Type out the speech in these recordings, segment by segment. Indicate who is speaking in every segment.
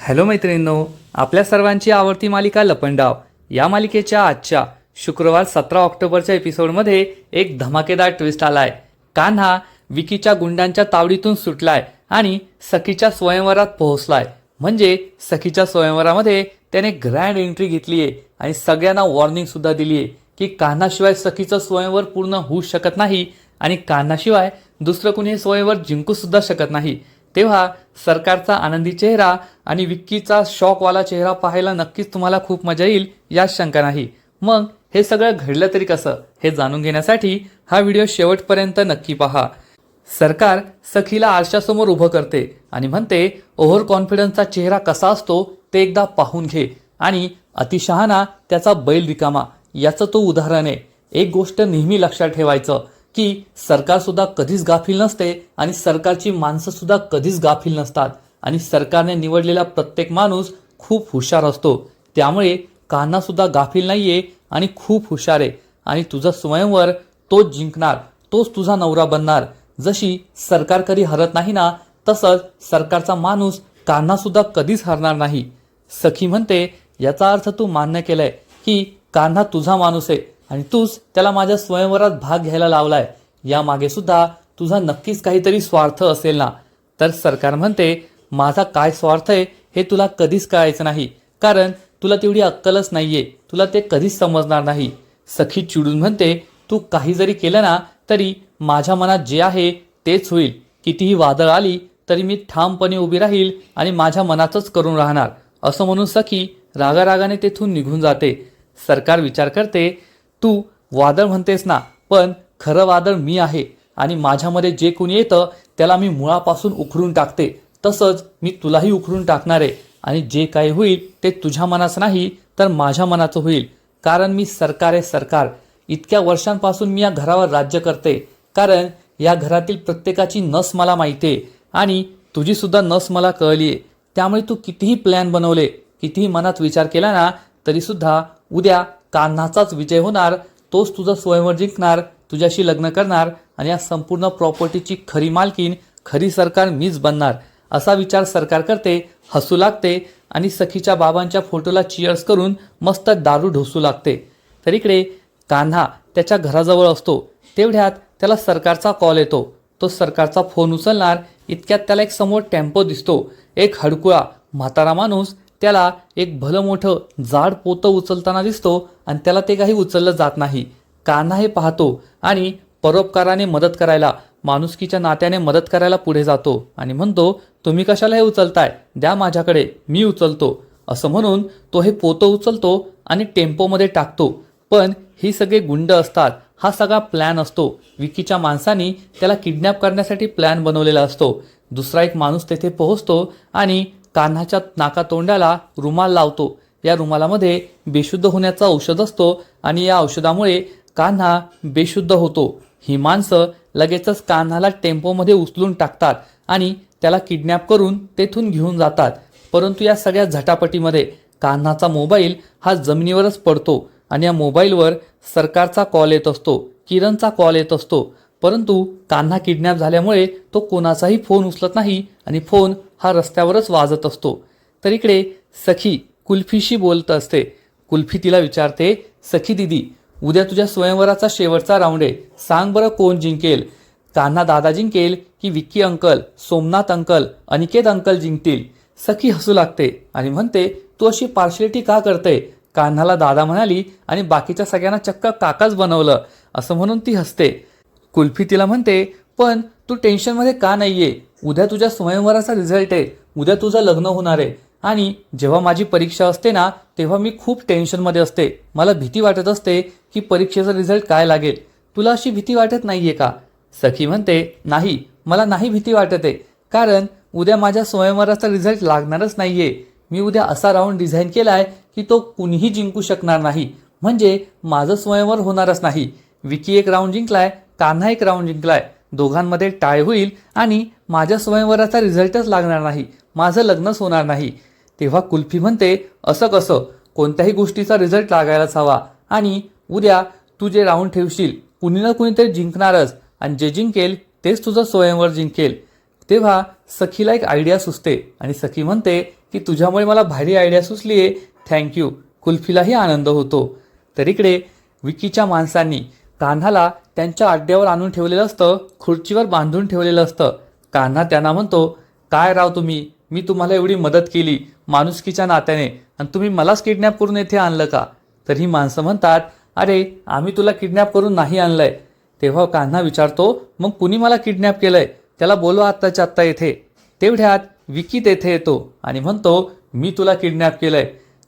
Speaker 1: Hello मैत्रिणींनो आपल्या सर्वांची आवडती मालिका लपंडाव. या मालिकेच्या आजच्या शुक्रवार सतरा ऑक्टोबरच्या एपिसोडमध्ये एक धमाकेदार ट्विस्ट आलाय. कान्हा विकीच्या गुंडांच्या तावडीतून सुटलाय आणि सखीच्या स्वयंवरात पोहोचलाय. म्हणजे सखीच्या स्वयंवरामध्ये त्याने ग्रँड एंट्री घेतली आहे आणि सगळ्यांना वॉर्निंग सुद्धा दिली आहे की कान्हाशिवाय सखीचं स्वयंवर पूर्ण होऊ शकत नाही आणि कान्हाशिवाय दुसरं कुणी हे स्वयंवर जिंकू सुद्धा शकत नाही. तेव्हा सरकारचा आनंदी चेहरा आणि विक्कीचा शॉकवाला चेहरा पाहायला नक्कीच तुम्हाला खूप मजा येईल यात शंका नाही. मग हे सगळं घडलं तरी कसं हे जाणून घेण्यासाठी हा व्हिडिओ शेवटपर्यंत नक्की पहा. सरकार सखीला आरशासमोर उभं करते आणि म्हणते ओव्हर कॉन्फिडन्सचा चेहरा कसा असतो ते एकदा पाहून घे आणि अतिशहाणा त्याचा बैल रिकामा याचं तो उदाहरण आहे. एक गोष्ट नेहमी लक्षात ठेवायचं की सरकारसुद्धा कधीच गाफील नसते आणि सरकारची माणसंसुद्धा कधीच गाफील नसतात. आणि सरकारने निवडलेला प्रत्येक माणूस खूप हुशार असतो. त्यामुळे कान्हासुद्धा गाफील नाही आहे आणि खूप हुशार आहे. आणि तुझा स्वयंवर तोच जिंकणार तोच तुझा नवरा बनणार. जशी सरकार कधी हरत नाही ना तसंच सरकारचा माणूस कान्हासुद्धा कधीच हरणार नाही. सखी म्हणते याचा अर्थ तू मान्य केलाय की कान्हा तुझा माणूस आहे. आणि तूच त्याला माझ्या स्वयंवरात भाग घ्यायला लावलाय. यामागे सुद्धा तुझा नक्कीच काहीतरी स्वार्थ असेल ना? तर सरकार म्हणते माझा काय स्वार्थ आहे हे तुला कधीच कळायचं नाही. कारण तुला तेवढी अक्कलच नाहीये. तुला ते कधीच समजणार नाही. सखी चिडून म्हणते तू काही जरी केलं ना तरी माझ्या मनात जे आहे तेच होईल. कितीही वादळ आली तरी मी ठामपणे उभी राहील आणि माझ्या मनातच करून राहणार. असं म्हणून सखी रागारागाने तेथून निघून जाते. सरकार विचार करते तू वादळ म्हणतेस ना पण खरं वादळ मी आहे आणि माझ्यामध्ये जे कोणी येतं त्याला मी मुळापासून उखडून टाकते. तसंच मी तुलाही उखडून टाकणार आहे आणि जे काही होईल ते तुझ्या मनाचं नाही तर माझ्या मनाचं होईल. कारण मी सरकार आहे सरकार. इतक्या वर्षांपासून मी या घरावर राज्य करते. कारण या घरातील प्रत्येकाची नस मला माहिती आहे आणि तुझीसुद्धा नस मला कळली आहे त्यामुळे तू कितीही प्लॅन बनवले कितीही मनात विचार केला ना तरीसुद्धा उद्या कान्हाचाच विजय होणार तोच तुझं स्वयंवर जिंकणार तुझ्याशी लग्न करणार आणि या संपूर्ण प्रॉपर्टीची खरी मालकीन खरी सरकार मीच बनणार असा विचार सरकार करते हसू लागते आणि सखीच्या बाबांच्या फोटोला चिअर्स करून मस्त दारू ढोसू लागते. तर इकडे कान्हा त्याच्या घराजवळ असतो. तेवढ्यात त्याला सरकारचा कॉल येतो. तो सरकारचा फोन उचलणार इतक्यात त्याला एक समोर टेम्पो दिसतो. एक हडकुळा म्हातारा माणूस त्याला एक भलं मोठं जाड पोतं उचलताना दिसतो आणि त्याला ते काही उचललं जात नाही. कान्हा हे पाहतो आणि परोपकाराने मदत करायला माणुसकीच्या नात्याने मदत करायला पुढे जातो आणि म्हणतो तुम्ही कशाला हे उचलताय? द्या माझ्याकडे मी उचलतो. असं म्हणून तो हे पोतं उचलतो आणि टेम्पोमध्ये टाकतो. पण ही सगळे गुंड असतात. हा सगळा प्लॅन असतो. विकीच्या माणसानी त्याला किडनॅप करण्यासाठी प्लॅन बनवलेला असतो. दुसरा एक माणूस तेथे पोहोचतो आणि कान्हाच्या नाकातोंडाला रुमाल लावतो. या रुमालामध्ये बेशुद्ध होण्याचं औषध असतो आणि या औषधामुळे कान्हा बेशुद्ध होतो. ही माणसं लगेचच कान्हाला टेम्पोमध्ये उचलून टाकतात आणि त्याला किडनॅप करून तेथून घेऊन जातात. परंतु या सगळ्या झटापटीमध्ये कान्हाचा मोबाईल हा जमिनीवरच पडतो आणि या मोबाईलवर सरकारचा कॉल येत असतो किरणचा कॉल येत असतो. परंतु कान्हा किडनॅप झाल्यामुळे तो कोणाचाही फोन उचलत नाही आणि फोन हा रस्त्यावरच वाजत असतो. तर इकडे सखी कुल्फीशी बोलत असते. कुल्फी तिला विचारते सखी दिदी उद्या तुझ्या स्वयंवराचा शेवटचा राऊंड आहे. सांग बरं कोण जिंकेल? कान्हा दादा जिंकेल की Vicky uncle Somnath uncle Aniket uncle जिंकतील. सखी हसू लागते आणि म्हणते तू अशी पार्शलिटी का करते? कान्हाला दादा म्हणाली आणि बाकीच्या सगळ्यांना चक्क काकाच बनवलं. असं म्हणून ती हसते. कुल्फी तिला म्हणते पण तू टेन्शनमध्ये का नाही आहे उद्या तुझ्या स्वयंवराचा रिझल्ट आहे. उद्या तुझं लग्न होणार आहे. आणि जेव्हा माझी परीक्षा असते ना तेव्हा मी खूप टेन्शनमध्ये असते. मला भीती वाटत असते की परीक्षेचा रिझल्ट काय लागेल. तुला अशी भीती वाटत नाही आहे का? सखी म्हणते नाही मला नाही भीती वाटत आहे. कारण उद्या माझ्या स्वयंवराचा रिझल्ट लागणारच नाही आहे मी उद्या असा राऊंड डिझाईन केला आहे की तो कुणीही जिंकू शकणार नाही. म्हणजे माझं स्वयंवर होणारच नाही. विकी एक राऊंड जिंकलाय कान्हा एक राऊंड जिंकलाय. दोघांमध्ये टाय होईल आणि माझ्या स्वयंवराचा रिझल्टच लागणार नाही माझं लग्नच होणार नाही. तेव्हा कुल्फी म्हणते असं कसं? कोणत्याही गोष्टीचा रिझल्ट लागायलाच हवा. आणि उद्या तू जे राहून ठेवशील कुणी ना कुणीतरी जिंकणारच. आणि जे जिंकेल तेच तुझं स्वयंवर जिंकेल. तेव्हा सखीला एक आयडिया सुचते आणि सखी म्हणते की तुझ्यामुळे मला भारी आयडिया सुचली आहे थँक्यू कुल्फीलाही आनंद होतो. तर इकडे विकीच्या माणसांनी कान्हाला त्यांच्या आड्यावर आणून ठेवलेलं असतं खुर्चीवर बांधून ठेवलेलं असतं. कान्हा त्यांना म्हणतो काय राव तुम्ही? मी तुम्हाला एवढी मदत केली माणुसकीच्या नात्याने. आणि तुम्ही मलाच किडनॅप करून येथे आणलं का? तर ही माणसं म्हणतात अरे आम्ही तुला किडनॅप करून नाही आणलंय. तेव्हा कान्हा विचारतो मग कुणी मला किडनॅप केलंय? त्याला बोलवा आत्ताच्या आत्ता येथे. तेवढ्यात विकी तेथे येतो आणि म्हणतो मी तुला किडनॅप केलंय.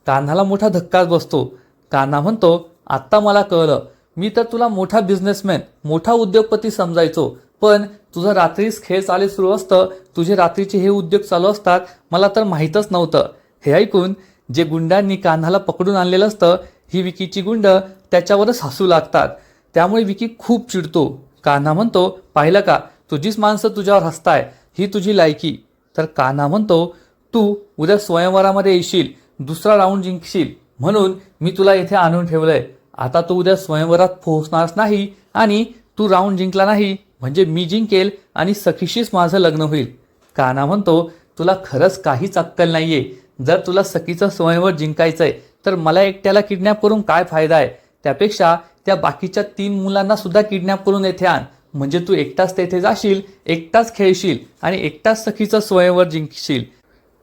Speaker 1: कान्हाला मोठा धक्काच बसतो. कान्हा म्हणतो आत्ता मला कळलं. मी तर तुला मोठा बिझनेसमॅन मोठा उद्योगपती समजायचो पण तुझं रात्रीच खेळ चाले सुरू असतं तुझे रात्रीचे हे उद्योग चालू असतात मला तर माहीतच नव्हतं. हे ऐकून जे गुंडांनी कान्हाला पकडून आणलेलं असतं ही विकीची गुंड त्याच्यावरच हसू लागतात. त्यामुळे विकी खूप चिडतो. कान्हा म्हणतो पाहिलं का तुझीच माणसं तुझ्यावर हसताय ही तुझी लायकी. तर कान्हा म्हणतो तू उद्या स्वयंवरामध्ये येशील दुसरा राऊंड जिंकशील म्हणून मी तुला इथे आणून ठेवलंय. आता तू उद्या स्वयंवरात पोहोचणारच नाही आणि तू राऊंड जिंकला नाही म्हणजे मी जिंकेल आणि सखीशीच माझं लग्न होईल. काना म्हणतो तुला खरंच काहीच अक्कल नाहीये. जर तुला सखीचं स्वयंवर जिंकायचंय तर मला एकट्याला किडनॅप करून काय फायदा आहे? त्यापेक्षा त्या बाकीच्या तीन मुलांना सुद्धा किडनॅप करून येथे आण. म्हणजे तू एकटाच तेथे जाशील एकटाच खेळशील आणि एकटाच सखीचं स्वयंवर जिंकशील.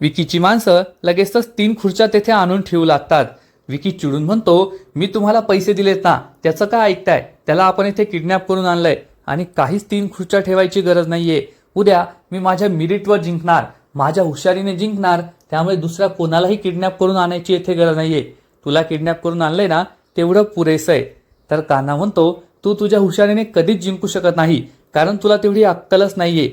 Speaker 1: विकीची माणसं लगेचच तीन खुर्च्या तेथे आणून ठेवू लागतात. विकी चिडून म्हणतो मी तुम्हाला पैसे दिलेत ना त्याचं काय ऐकताय? त्याला आपण इथे किडनॅप करून आणलंय. आणि काहीच तीन खुर्च्या ठेवायची गरज नाहीये. उद्या मी माझ्या मिरिटवर जिंकणार माझ्या हुशारीने जिंकणार त्यामुळे दुसऱ्या कोणालाही किडनॅप करून आणायची येथे गरज नाहीये. तुला किडनॅप करून आणलंय ना तेवढं पुरेसं आहे. तर कान्हा म्हणतो तू तुझ्या हुशारीने कधीच जिंकू शकत नाही कारण तुला तेवढी अक्कलच नाहीये.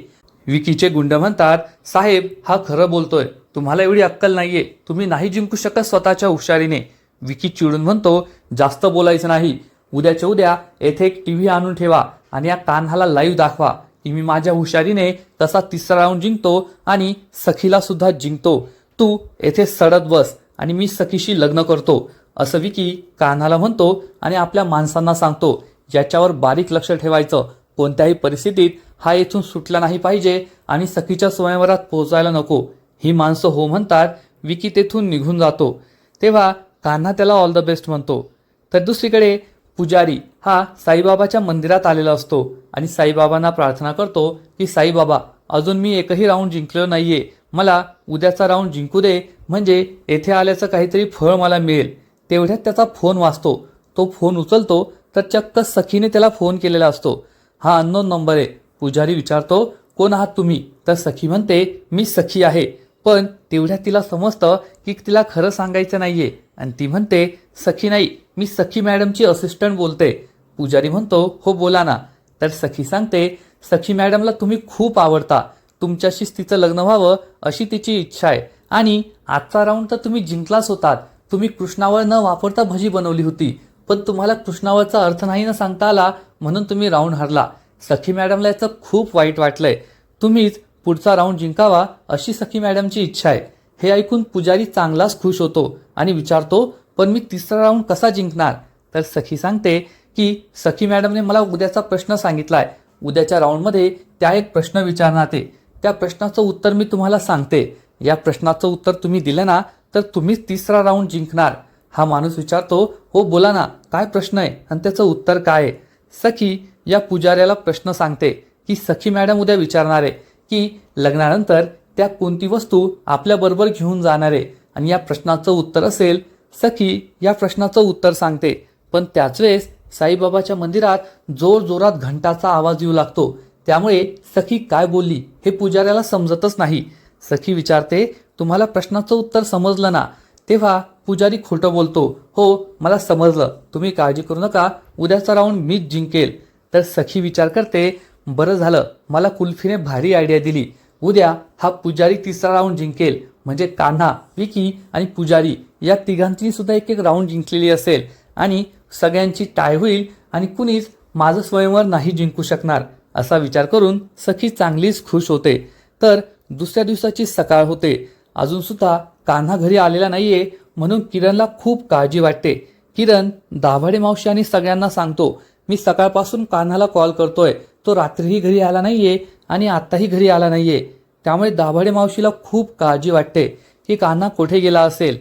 Speaker 1: विकीचे गुंड म्हणतात साहेब हा खरं बोलतोय. तुम्हाला एवढी अक्कल नाहीये. तुम्ही नाही जिंकू शकत स्वतःच्या हुशारीने. विकी चिडून म्हणतो जास्त बोलायचं नाही. उद्याच्या उद्या येथे एक टी व्ही आणून ठेवा आणि या कान्हाला लाईव्ह दाखवा. की मी माझ्या हुशारीने तसा तिसरा राऊंड जिंकतो आणि सखीला सुद्धा जिंकतो. तू येथे सडत बस आणि मी सखीशी लग्न करतो. असं विकी कान्हाला म्हणतो आणि आपल्या माणसांना सांगतो याच्यावर बारीक लक्ष ठेवायचं. कोणत्याही परिस्थितीत हा येथून सुटला नाही पाहिजे आणि सखीच्या स्वयंवरात पोहोचायला नको. ही माणसं हो म्हणतात विकी तेथून निघून जातो. तेव्हा कान्हा त्याला ऑल द बेस्ट म्हणतो. तर दुसरीकडे पुजारी हा साईबाबाच्या मंदिरात आलेला असतो आणि साईबाबांना प्रार्थना करतो की साईबाबा अजून मी एकही राऊंड जिंकलो नाहीये. मला उद्याचा राऊंड जिंकू दे. म्हणजे येथे आल्याचं काहीतरी फळ मला मिळेल. तेवढ्यात त्याचा फोन वाचतो तो फोन उचलतो तर चक्क सखीने त्याला फोन केलेला असतो. हा अननोन नंबर आहे. पुजारी विचारतो कोण आहात तुम्ही? तर सखी म्हणते मी सखी आहे. पण तेवढ्या तिला समजतं की तिला खरं सांगायचं नाहीये. आणि ती म्हणते सखी नाही मी सखी मॅडमची असिस्टंट बोलते. पुजारी म्हणतो हो बोला ना. तर सखी सांगते सखी मॅडमला तुम्ही खूप आवडता. तुमच्याशीच तिचं लग्न व्हावं अशी तिची इच्छा आहे. आणि आजचा राऊंड तर तुम्ही जिंकलाच होतात. तुम्ही कृष्णावर न वापरता भजी बनवली होती. पण तुम्हाला कृष्णावरचा अर्थ नाही ना सांगता आला म्हणून तुम्ही राऊंड हरला. सखी मॅडमला याचं खूप वाईट वाटलंय. तुम्हीच पुढचा राऊंड जिंकावा अशी सखी मॅडमची इच्छा आहे. हे ऐकून पुजारी चांगलाच खुश होतो आणि विचारतो पण मी तिसरा राऊंड कसा जिंकणार? तर सखी सांगते की सखी मॅडमने मला उद्याचा प्रश्न सांगितला आहे उद्याच्या राऊंडमध्ये त्या एक प्रश्न विचारणार ते त्या प्रश्नाचं उत्तर मी तुम्हाला सांगते. या प्रश्नाचं उत्तर तुम्ही दिलं ना तर तुम्हीच तिसरा राऊंड जिंकणार. हा माणूस विचारतो हो बोला ना काय प्रश्न आहे? आणि त्याचं उत्तर काय आहे? सखी या पुजाऱ्याला प्रश्न सांगते की सखी मॅडम उद्या विचारणार आहे. की लग्नानंतर त्या कोणती वस्तू आपल्याबरोबर घेऊन जाणार आहे आणि या प्रश्नाचं उत्तर असेल सखी या प्रश्नाचं उत्तर सांगते. पण त्याच वेळेस साईबाबाच्या मंदिरात जोर जोरात घंटाचा आवाज येऊ लागतो. त्यामुळे सखी काय बोलली हे पुजाऱ्याला समजतच नाही. सखी विचारते तुम्हाला प्रश्नाचं उत्तर समजलं ना? तेव्हा पुजारी खोटं बोलतो हो मला समजलं. तुम्ही काळजी करू नका. उद्याचा राऊंड मीच जिंकेल. तर सखी विचार करते बरं झालं मला कुल्फीने भारी आयडिया दिली. उद्या हा पुजारी तिसरा राऊंड जिंकेल. म्हणजे कान्हा विकी आणि पुजारी या तिघांची सुद्धा एक एक राऊंड जिंकलेली असेल. आणि सगळ्यांची टाय होईल आणि कुणीच माझं स्वयंवर नाही जिंकू शकणार असा विचार करून सखी चांगलीच खुश होते. तर दुसऱ्या दिवसाची सकाळ होते. अजून सुद्धा कान्हा घरी आलेला नाहीये म्हणून किरणला खूप काळजी वाटते. किरण दाभाडे मावशी आणि सगळ्यांना सांगतो मी सकाळपासून कान्हाला कॉल करतोय. तो रात्रीही घरी आला नाही आहे आणि आत्ताही घरी आला नाही आहे त्यामुळे दाभाडे मावशीला खूप काळजी वाटते. की कान्हा कुठे गेला असेल?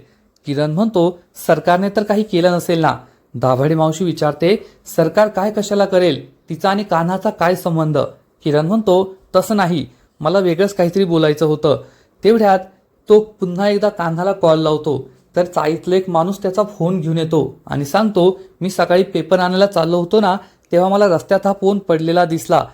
Speaker 1: किरण म्हणतो सरकारने तर काही केलं नसेल ना. दाभाडे मावशी विचारते सरकार काय कशाला करेल? तिचा आणि कान्हाचा काय संबंध? किरण म्हणतो तसं नाही. मला वेगळंच काहीतरी बोलायचं होतं. तेवढ्यात तो पुन्हा एकदा कान्हाला कॉल लावतो. तर चाळीतला एक माणूस त्याचा फोन घेऊन येतो आणि सांगतो मी सकाळी पेपर आणायला चाललो होतो ना तेव्हा मला रस्त्यात हा फोन पडलेला दिसला.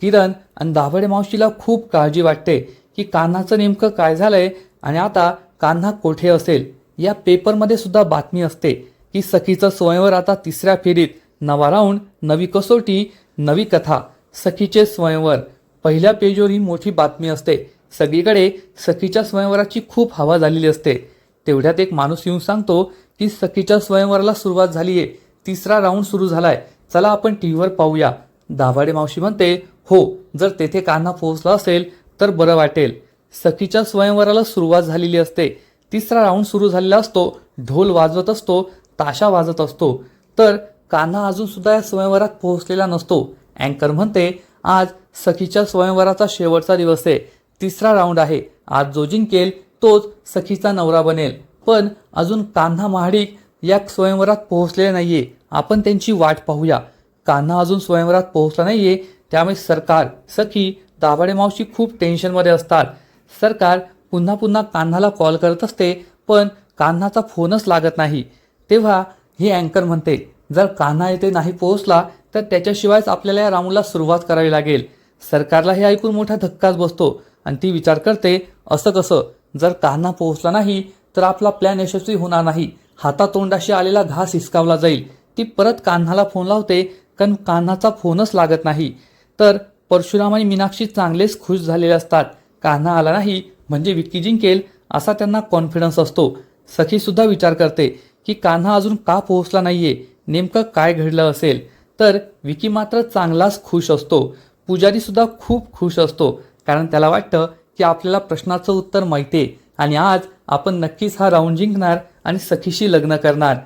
Speaker 1: किरण आणि दाभडे मावशीला खूप काळजी वाटते की कान्हाचं नेमकं काय झालंय आणि आता कान्हा कोठे असेल? या पेपरमध्ये सुद्धा बातमी असते की सखीचं स्वयंवर आता तिसऱ्या फेरीत नवा राऊंड नवी कसोटी नवी कथा सखीचे स्वयंवर. पहिल्या पेजवर ही मोठी बातमी असते. सगळीकडे सखीच्या स्वयंवराची खूप हवा झालेली असते. तेवढ्यात एक माणूस येऊन सांगतो की सखीच्या स्वयंवराला सुरुवात झाली आहे तिसरा राऊंड सुरू झालाय. चला आपण टी व्हीवर पाहूया. दाभाडे मावशी म्हणते हो जर तेथे कान्हा पोहोचला असेल तर बरं वाटेल. सखीच्या स्वयंवराला सुरुवात झालेली असते. तिसरा राऊंड सुरू झालेला असतो. ढोल वाजवत असतो ताशा वाजत असतो. तर कान्हा अजून सुद्धा या स्वयंवरात पोहोचलेला नसतो. अँकर म्हणते आज सखीच्या स्वयंवराचा शेवटचा दिवस आहे. तिसरा राऊंड आहे. आज जो जिंकेल तोच सखीचा नवरा बनेल. पण अजून कान्हा महाडिक या स्वयंवरात पोहोचलेले नाहीये. आपण त्यांची वाट पाहूया. कान्हा अजून स्वयंवरात पोहोचला नाहीये. त्यामुळे सरकार सखी दाभाडे मावशी खूप टेन्शनमध्ये असतात. सरकार पुन्हा पुन्हा कान्हाला कॉल करत असते पण कान्हाचा फोनच लागत नाही. तेव्हा हे अँकर म्हणते जर कान्हा येथे नाही पोहोचला तर त्याच्याशिवायच आपल्याला या राऊंडला सुरुवात करावी लागेल. सरकारला हे ऐकून मोठा धक्काच बसतो. आणि ती विचार करते असं कसं? जर कान्हा पोहोचला नाही तर आपला प्लॅन यशस्वी होणार नाही. हातातोंडाशी आलेला घास हिसकावला जाईल. ती परत कान्हाला फोन लावते कारण कान्हाचा फोनच लागत नाही. तर परशुराम आणि मीनाक्षी चांगलेच खुश झालेले असतात. कान्हा आला नाही म्हणजे विक्की जिंकेल असा त्यांना कॉन्फिडन्स असतो. सखी सुद्धा विचार करते की कान्हा अजून का पोहोचला नाहीये नेमकं काय घडलं असेल? तर विकी मात्र चांगलाच खुश असतो. पुजारी सुद्धा खूप खुश असतो कारण त्याला वाटतं की आपल्याला प्रश्नाचं उत्तर माहिती आहे. आणि आज आपण नक्कीच हा राऊंड जिंकणार आणि सखीशी लग्न करणार.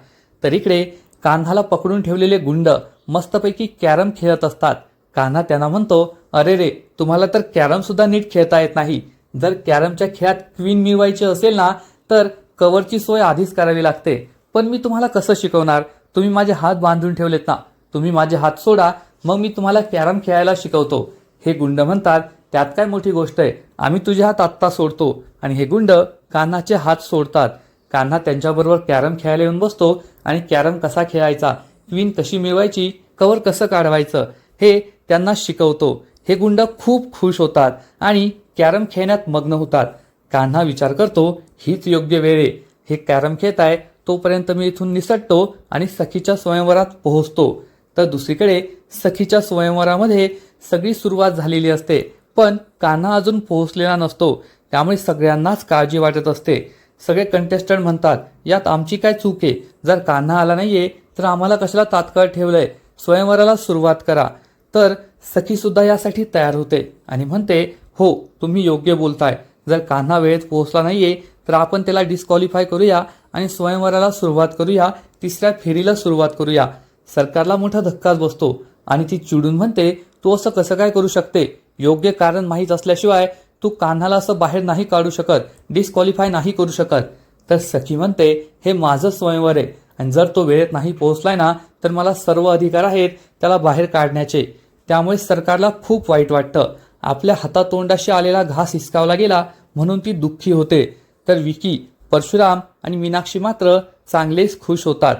Speaker 1: तर इकडे कान्हाला पकडून ठेवलेले गुंड मस्तपैकी कॅरम खेळत असतात. कान्हा त्यांना म्हणतो अरे रे तुम्हाला तर कॅरम सुद्धा नीट खेळता येत नाही. जर कॅरमच्या खेळात क्वीन मिळवायची असेल ना तर कवरची सोय आधीच करावी लागते. पण मी तुम्हाला कसं शिकवणार? तुम्ही माझे हात बांधून ठेवलेत ना. तुम्ही माझे हात सोडा मग मी तुम्हाला कॅरम खेळायला शिकवतो. हे गुंड म्हणतात त्यात काय मोठी गोष्ट आहे. आम्ही तुझे हात आत्ता सोडतो. आणि हे गुंड कान्हाचे हात सोडतात. कान्हा त्यांच्याबरोबर कॅरम खेळायला येऊन बसतो आणि कॅरम कसा खेळायचा क्वीन कशी मिळवायची कवर कसं काढवायचं हे त्यांना शिकवतो. हे गुंड खूप खुश होतात आणि कॅरम खेळण्यात मग्न होतात. कान्हा विचार करतो हीच योग्य वेळ आहे. हे कॅरम खेळताय तोपर्यंत मी इथून निसटतो आणि सखीच्या स्वयंवरात पोहोचतो. तर दुसरीकडे सखीच्या स्वयंवरामध्ये सगळी सुरुवात झालेली असते पण कान्हा अजून पोहोचलेला नसतो. त्यामुळे सगळ्यांनाच काळजी वाटत असते. सगळे कंटेस्टंट म्हणतात यात आमची काय चूक आहे? जर कान्हा आला नाहीये तर आम्हाला कशाला तात्काळ ठेवलंय? स्वयंवराला सुरुवात करा. तर सखी सुद्धा यासाठी तयार होते आणि म्हणते हो तुम्ही योग्य बोलताय. जर कान्हा वेळेत पोहोचला नाहीये तर आपण त्याला डिस्क्वालिफाय करूया आणि स्वयंवराला सुरुवात करूया तिसऱ्या फेरीला सुरुवात करूया. सरकारला मोठा धक्काच बसतो. आणि ती चिडून म्हणते तू असं कसं काय करू शकते? योग्य कारण माहीत असल्याशिवाय तू कान्हाला असं बाहेर नाही काढू शकत डिस्क्वालिफाय नाही करू शकत. तर सखी म्हणते हे माझं स्वयंवर आहे. आणि जर तो वेळेत नाही पोहोचलाय ना तर मला सर्व अधिकार आहेत त्याला बाहेर काढण्याचे. त्यामुळे सरकारला खूप वाईट वाटतं. आपल्या हातातोंडाशी आलेला घास हिसकावला गेला म्हणून ती दुःखी होते. तर विकी परशुराम आणि मीनाक्षी मात्र चांगलेच खुश होतात.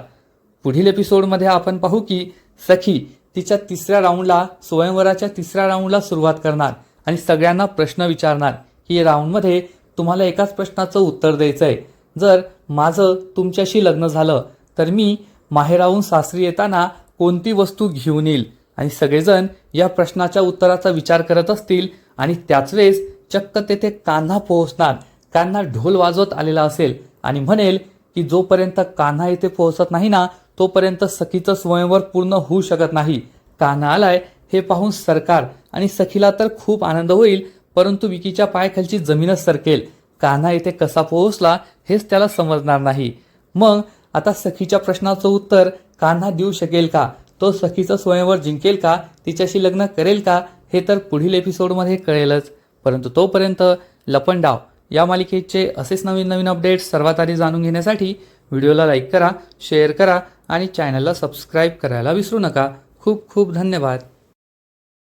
Speaker 1: पुढील एपिसोडमध्ये आपण पाहू की सखी तिच्या तिसऱ्या राऊंडला स्वयंवराच्या तिसऱ्या राऊंडला सुरुवात करणार. आणि सगळ्यांना प्रश्न विचारणार की राऊंडमध्ये तुम्हाला एकाच प्रश्नाचं उत्तर द्यायचं आहे जर माझं तुमच्याशी लग्न झालं तर मी माहेराहून सासरी येताना कोणती वस्तू घेऊन येईल? आणि सगळेजण या प्रश्नाच्या उत्तराचा विचार करत असतील आणि त्याच वेळेस चक्क तेथे कान्हा पोहोचणार. कान्हा ढोल वाजवत आलेला असेल आणि म्हणेल की जोपर्यंत कान्हा येथे पोहोचत नाही ना तोपर्यंत सखीचं स्वयंवर पूर्ण होऊ शकत नाही. कान्हा आलाय हे पाहून सरकार आणि सखीला तर खूप आनंद होईल परंतु विकीच्या पायाखालची जमीनच सरकेल. कान्हा येथे कसा पोहोचला हेच त्याला समजणार नाही. मग आता सखीच्या प्रश्नाचं उत्तर कान्हा देऊ शकेल का? तो सखीचं स्वयंवर जिंकेल का? तिच्याशी लग्न करेल का? हे तर पुढील एपिसोडमध्ये कळेलच. परंतु तोपर्यंत लपंडाव या मालिकेचे असेच नवीन नवीन अपडेट्स सर्वात आधी जाणून घेण्यासाठी व्हिडिओला लाईक करा शेअर करा आणि चॅनलला सबस्क्राईब करायला विसरू नका. खूप खूप धन्यवाद.